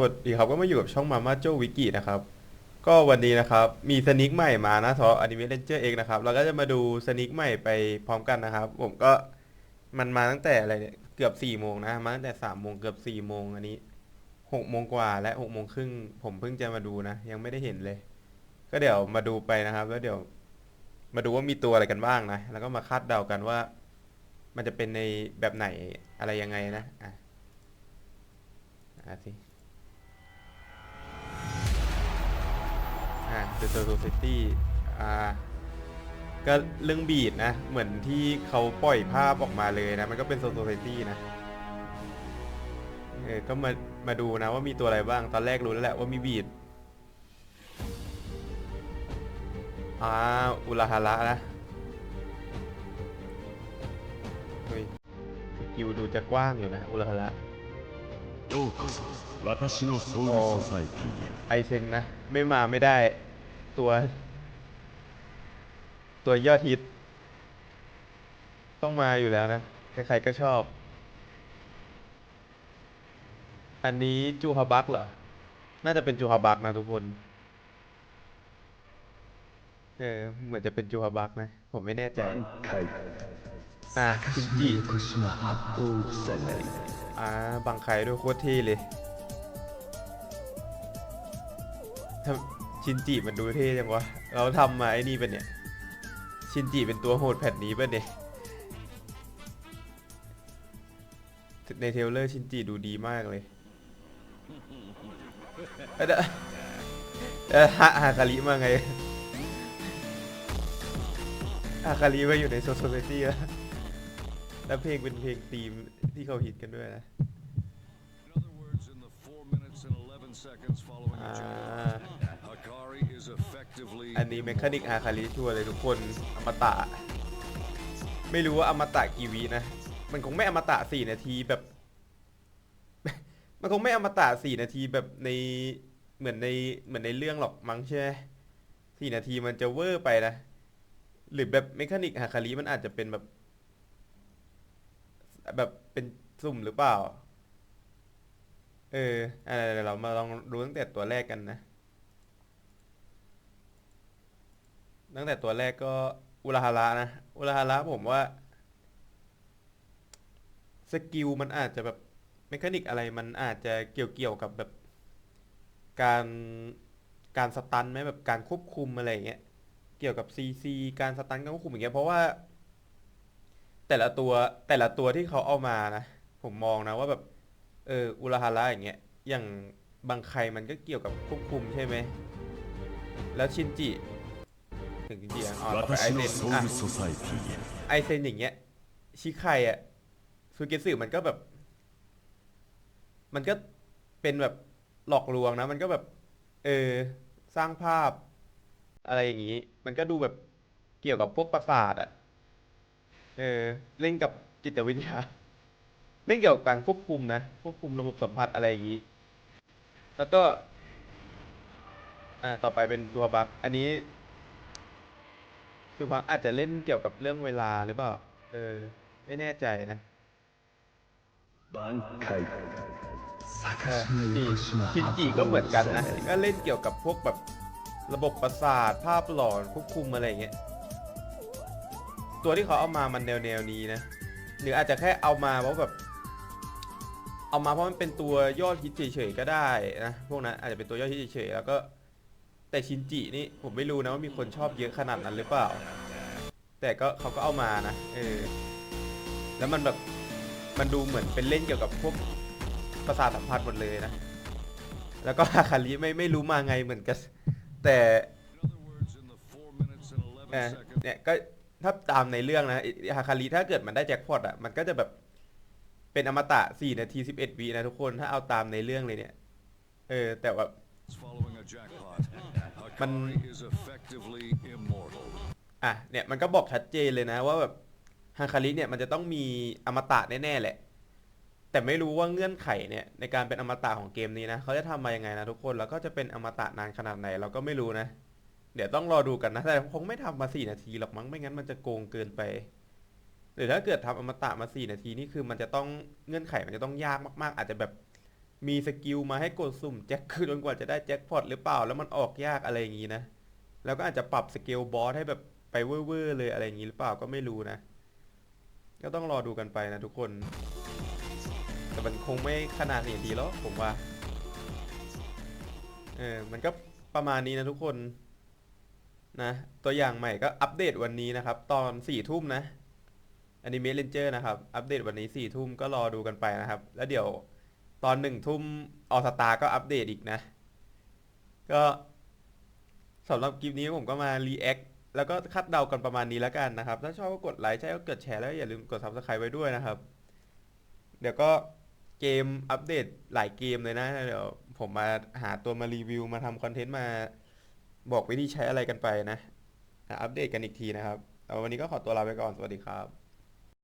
สวัสดีครับก็มาอยู่กับช่องมาม่าโจวิกินะครับ ก็วันนี้นะครับมีสนิกใหม่มานะทออนิเมะเลนเจอร์เอกนะครับเราก็จะมาดูสนิกใหม่ไปพร้อมกันนะครับ ผมก็มันมาตั้งแต่อะไรเนี่ยเกือบสี่โมงนะมาตั้งแต่สามโมงเกือบสี่โมงอันนี้หกโมงกว่าและหกโมงครึ่งผมเพิ่งจะมาดูนะ ยังไม่ได้เห็นเลย ก็เดี๋ยวมาดูไปนะครับ แล้วเดี๋ยว มาดูว่ามีตัวอะไรกันบ้างนะ แล้วก็มาคาดเดากันว่า มันจะเป็นในแบบไหนอะไรยังไงนะอะอะสิ อะเดอะโซซิตี้อ่าก็เรื่องบีดนะ เหมือนที่เขาปล่อยภาพออกมาเลยนะ มันก็เป็นโซโซไซตี้นะ เออ ก็มามาดูนะว่ามีตัวอะไรบ้าง ตอนแรกรู้แล้วแหละว่ามีบีดอ่าอุลาฮาระนะเฮ้ยสกิวดูจะกว้างอยู่นะ อุลาฮาระโอ้ไอเซนนะ ไม่มาไม่ได้ ตัว ตัวยอดฮิต ต้องมาอยู่แล้วนะ ใครๆก็ชอบ อันนี้จูฮาบักเหรอ น่าจะเป็นจูฮาบักนะทุกคน เออ เหมือนจะเป็นจูฮาบักนะ ผมไม่แน่ใจอะจิอ่าบังไคด้วยโคตรเท่เลย ชินจิมันดูเท่จังวะ เราทำมาไอ้นี่เป็นเนี่ย ชินจิเป็นตัวโหดแผ่นนี้ป่ะเนี่ย ในเทรลเลอร์ชินจิดูดีมากเลยเอ้ยเดี๋ยวเอ่อฮาฮาคาริมาไงฮาคาริมาอยู่ในโซโซเซตี้แล้วแล้วเพลงเป็นเพลงธีมที่เขาฮิตกันด้วยนะ In other อันนี้เมคานิกฮาคาริชัวร์เลยทุกคนอมตะ ไม่รู้ว่าอมตะกี่วินะ มันคงไม่อมตะสี่นาทีแบบ มันคงไม่อมตะสี่นาทีแบบในเหมือนในเหมือนในเรื่องหรอกมั้งใช่ไหมสี่นาทีมันจะเวอร์ไปนะ หรือแบบเมคานิกฮาคาริมันอาจจะเป็นแบบ แบบเป็นสุ่มหรือเปล่า เอออ่าเดี๋ยวเรามาลองดูตั้งแต่ตัวแรกกันนะ ตั้งแต่ตัวแรกก็อุราฮาระนะอุราฮาระผมว่าสกิลมันอาจจะแบบเมคานิกอะไรมันอาจจะเกี่ยวเกี่ยวกับแบบการการสตันไหมแบบการควบคุมอะไรอย่างเงี้ยเกี่ยวกับซีซีการสตันการควบคุมอย่างเงี้ยเพราะว่า แต่ละตัวแต่ละตัวที่เขาเอามานะผมมองนะว่าแบบเอออุราฮาระอย่างเงี้ยอย่างบางใครมันก็เกี่ยวกับควบคุมใช่ไหมแล้วชินจิ ถึงจริงๆอ่ะอ๋อต่อไปไอ 私 เซ の น ソウ อ่ะ ルソサイティへ ไอเซนอย่างเงี้ย ชิไคอ่ะซูเกสึมันก็แบบ มันก็เป็นแบบหลอกลวงนะ มันก็แบบ เออ สร้างภาพ อะไรอย่างงี้ มันก็ดูแบบเกี่ยวกับพวกประสาทอ่ะ เออ เล่นกับจิตวิทยา เล่นเกี่ยวกับการควบคุมนะ ควบคุมระบบสัมผัสอะไรอย่างงี้ แล้วก็ อ่า ต่อไปเป็นตัวบัก อันนี้ คือพักอาจจะเล่นเกี่ยวกับเรื่องเวลาหรือเปล่า เออ ไม่แน่ใจนะ挽回เออจิชินจิก็เหมือนกันนะก็เล่นเกี่ยวกับพวกแบบระบบประสาทภาพหลอนควบคุมอะไรอย่างเงี้ย ตัวที่เขาเอามามันแนวแนวๆนี้นะ หรืออาจจะแค่เอามาเพราะแบบ เอามาเพราะมันเป็นตัวยอดฮิตเฉยๆก็ได้นะ พวกนั้นอาจจะเป็นตัวยอดฮิตเฉยๆแล้วก็ แต่ชินจินี่ผมไม่รู้นะว่ามีคนชอบเยอะขนาดนั้นหรือเปล่า แต่ก็เขาก็เอามานะเออแล้วมันแบบมันดูเหมือนเป็นเล่นเกี่ยวกับพวกประสาทสัมผัสหมดเลยนะ แล้วก็ฮาคาริไม่ไม่รู้มาไงเหมือนกัน แต่เอ่อ seconds เนี่ยก็ถ้าตามในเรื่องนะฮาคาริถ้าเกิดมันได้แจ็คพอตอะมันก็จะแบบเป็นอมตะ 4 นาที 11วินะทุกคนถ้าเอาตามในเรื่องเลยเนี่ย เออ แต่ว่า following a jackpot, Man- Hakari is effectively immortal. อะเนี่ยมันก็บอกชัดเจนเลยนะว่าแบบฮาคาริเนี่ยมันจะต้องมีอมตะแน่ๆแหละ แต่ไม่รู้ว่าเงื่อนไขเนี่ยในการเป็นอมตะของเกมนี้นะเขาจะทำมายังไงนะทุกคนแล้วก็จะเป็นอมตะนานขนาดไหนเราก็ไม่รู้นะ เดี๋ยวต้องรอดูกันนะแต่คงไม่ทำมาสี่นาทีหรอกมั้งไม่งั้นมันจะโกงเกินไปหรือถ้าเกิดทำอมตะมาสี่นาทีนี่คือมันจะต้องเงื่อนไขมันจะต้องยากมาก ๆ อาจจะแบบ มีสกิลมาให้กดสุ่มแจ็คคือจนกว่าจะได้แจ็คพอตหรือเปล่า แล้วมันออกยากอะไรอย่างนี้นะแล้วก็อาจจะปรับสเกลบอสให้แบบไปเว่อร์เลยอะไรอย่างนี้หรือเปล่าก็ไม่รู้นะ ก็ต้องรอดูกันไปนะทุกคน แต่มันคงไม่ขนาดนี้ดีแล้วผมว่า เออ มันก็ประมาณนี้นะทุกคนนะตัวอย่างใหม่ก็อัปเดตวันนี้นะครับ ตอนสี่ทุ่มนะอนิเมะเลนเจอร์นะครับ อัปเดตวันนี้สี่ทุ่มก็รอดูกันไปนะครับ แล้วเดี๋ยว ตอนหนึ่งทุ่มออสตาก็อัปเดตอีกนะ ก็สำหรับคลิปนี้ผมก็มารีแอคแล้วก็คาดเดากันประมาณนี้แล้วกันนะครับ ถ้าชอบก็กดไลค์ใช่ก็กดแชร์แล้วอย่าลืมกด subscribe ไว้ด้วยนะครับ เดี๋ยวก็เกมอัปเดตหลายเกมเลยนะเดี๋ยวผมมาหาตัวมารีวิวมาทำคอนเทนต์มาบอกวิธีใช้อะไรกันไปนะ อัปเดตกันอีกทีนะครับ วันนี้ก็ขอตัวลาไปก่อน สวัสดีครับ